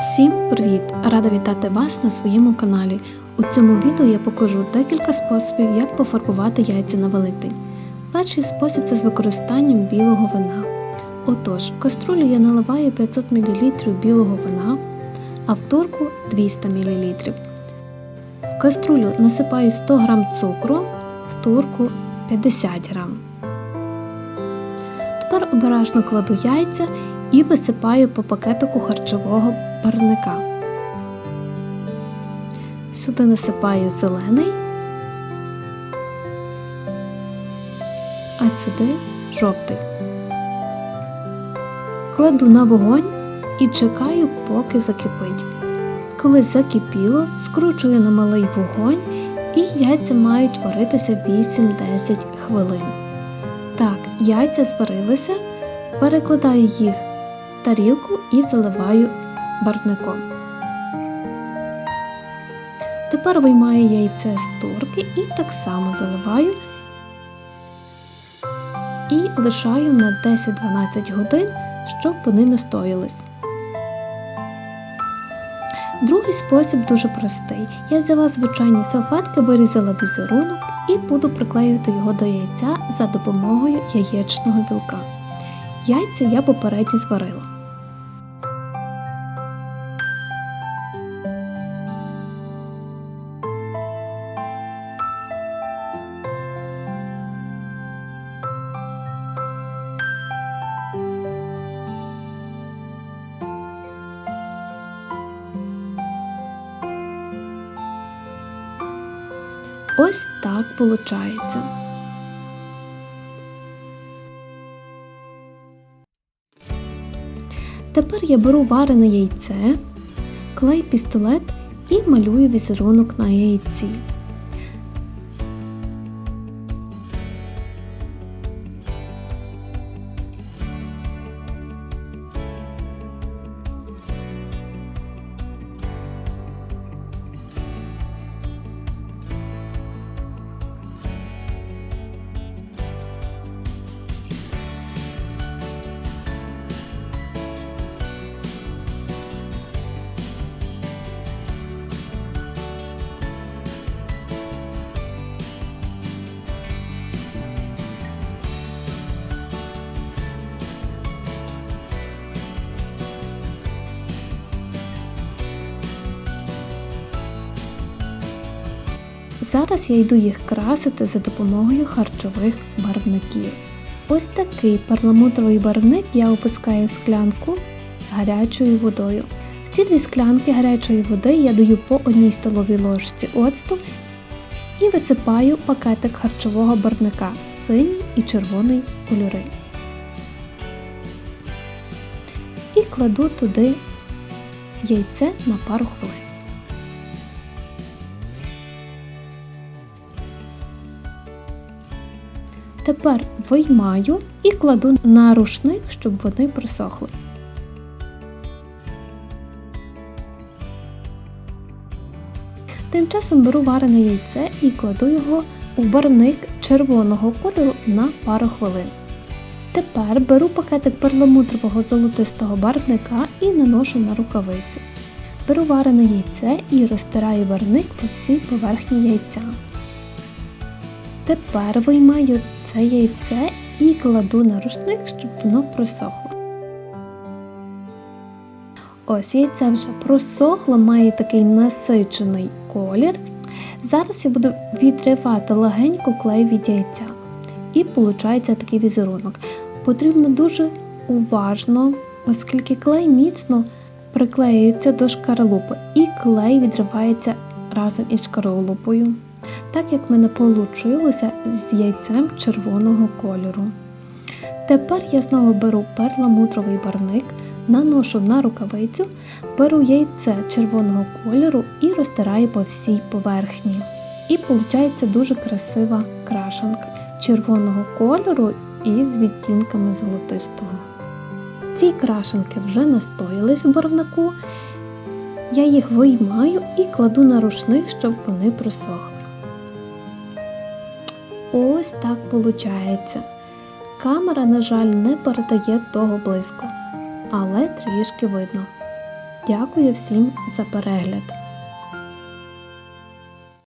Всім привіт! Рада вітати вас на своєму каналі. У цьому відео я покажу декілька способів, як пофарбувати яйця на Великдень. Перший спосіб це з використанням білого вина. Отож, в каструлю я наливаю 500 мл білого вина, а в турку 200 мл. В каструлю насипаю 100 г цукру, в турку 50 г. Тепер обережно кладу яйця і висипаю по пакетику харчового парника. Сюди насипаю зелений, а сюди жовтий. Кладу на вогонь і чекаю, поки закипить. Коли закипіло, скручую на малий вогонь і яйця мають варитися 8-10 хвилин. Так, яйця зварилися, перекладаю їх в тарілку і заливаю барвником. Тепер виймаю яйце з турки і так само заливаю і лишаю на 10-12 годин, щоб вони настоялись. Другий спосіб дуже простий. Я взяла звичайні салфетки, вирізала візерунок і буду приклеювати його до яйця за допомогою яєчного білка. Яйця я попередньо зварила. Ось так виходить. Тепер я беру варене яйце, клей пістолет і малюю візерунок на яйці. Зараз я йду їх красити за допомогою харчових барвників. Ось такий перламутровий барвник я опускаю в склянку з гарячою водою. В ці дві склянки гарячої води я даю по одній столовій ложці оцту і висипаю пакетик харчового барвника синій і червоний кольори. І кладу туди яйце на пару хвилин. Тепер виймаю і кладу на рушник, щоб вони просохли. Тим часом беру варене яйце і кладу його у барник червоного кольору на пару хвилин. Тепер беру пакетик перламутрового золотистого барвника і наношу на рукавицю. Беру варене яйце і розтираю барник по всій поверхні яйця. Тепер виймаю це яйце і кладу на рушник, щоб воно просохло. Ось яйце вже просохло, має такий насичений колір. Зараз я буду відривати легенько клей від яйця. І виходить такий візерунок. Потрібно дуже уважно, оскільки клей міцно приклеюється до шкаралупи, і клей відривається разом із шкаралупою так як мене вийшло з яйцем червоного кольору. Тепер я знову беру перламутровий барвник, наношу на рукавицю, беру яйце червоного кольору і розтираю по всій поверхні. І виходить дуже красива крашенка червоного кольору і з відтінками золотистого. Ці крашенки вже настоялись в барвнику. Я їх виймаю і кладу на рушник, щоб вони просохли. Ось так виходить. Камера, на жаль, не передає того близько, але трішки видно. Дякую всім за перегляд!